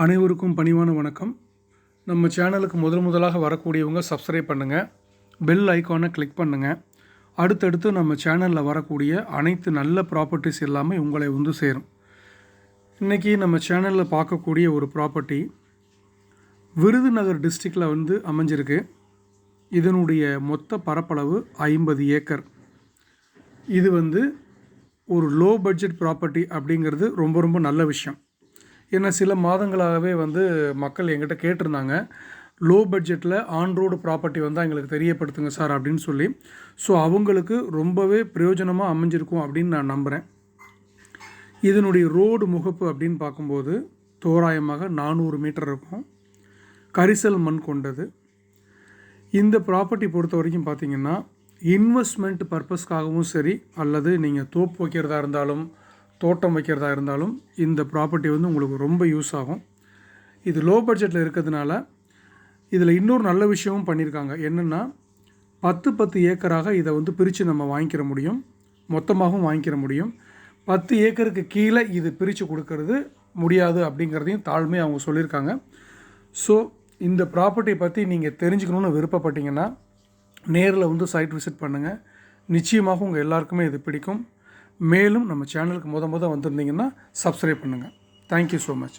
அனைவருக்கும் பணிவான வணக்கம். நம்ம சேனலுக்கு முதல் முதலாக வரக்கூடியவங்க சப்ஸ்கிரைப் பண்ணுங்கள் பெல் ஐக்கானை கிளிக் பண்ணுங்கள் அடுத்தடுத்து நம்ம சேனலில் வரக்கூடிய அனைத்து நல்ல ப்ராப்பர்ட்டிஸ் எல்லாமே உங்களை வந்து சேரும். இன்றைக்கி நம்ம சேனலில் பார்க்கக்கூடிய ஒரு ப்ராப்பர்ட்டி விருதுநகர் டிஸ்ட்ரிக்டில் வந்து அமைஞ்சிருக்கு. இதனுடைய மொத்த பரப்பளவு ஐம்பது ஏக்கர். இது வந்து ஒரு லோ பட்ஜெட் ப்ராப்பர்ட்டி அப்படிங்கிறது ரொம்ப ரொம்ப நல்ல விஷயம். ஏன்னா சில மாதங்களாகவே வந்து மக்கள் எங்கிட்ட கேட்டிருந்தாங்க லோ பட்ஜெட்டில் ஆன் ரோடு ப்ராப்பர்ட்டி வந்து எங்களுக்கு தெரியப்படுத்துங்க சார் அப்படின்னு சொல்லி. ஸோ அவங்களுக்கு ரொம்பவே பிரயோஜனமாக அமைஞ்சிருக்கும் அப்படின்னு நான் நம்புகிறேன் இதனுடைய ரோடு முகப்பு அப்படின்னு பார்க்கும்போது தோராயமாக நானூறு மீட்டர் இருக்கும். கரிசல் மண் கொண்டது. இந்த ப்ராப்பர்ட்டி பொறுத்த வரைக்கும் பார்த்தீங்கன்னா இன்வெஸ்ட்மெண்ட் பர்பஸ்க்காகவும் சரி அல்லது நீங்கள் தோப்பு வைக்கிறதா இருந்தாலும் தோட்டம் வைக்கிறதா இருந்தாலும் இந்த ப்ராப்பர்ட்டி வந்து உங்களுக்கு ரொம்ப யூஸ் ஆகும். இது லோ பட்ஜெட்டில் இருக்கிறதுனால இதில் இன்னொரு நல்ல விஷயமும் பண்ணியிருக்காங்க என்னென்னா பத்து பத்து ஏக்கராக இதை வந்து பிரித்து நம்ம வாங்கிக்கிற முடியும். மொத்தமாகவும் வாங்கிக்கிற முடியும். பத்து ஏக்கருக்கு கீழே இது பிரித்து கொடுக்கறது முடியாது அப்படிங்கிறதையும் தாழ்மை அவங்க சொல்லியிருக்காங்க ஸோ இந்த ப்ராப்பர்ட்டியை பற்றி நீங்கள் தெரிஞ்சுக்கணுன்னு விருப்பப்பட்டீங்கன்னா நேரில் வந்து சைட் விசிட் பண்ணுங்கள் நிச்சயமாக உங்கள் எல்லாருக்குமே இது பிடிக்கும். மேலும் நம்ம சேனலுக்கு முத முத வந்திருந்தீங்கன்னா சப்ஸ்கிரைப் பண்ணுங்கள் தேங்க்யூ ஸோ மச்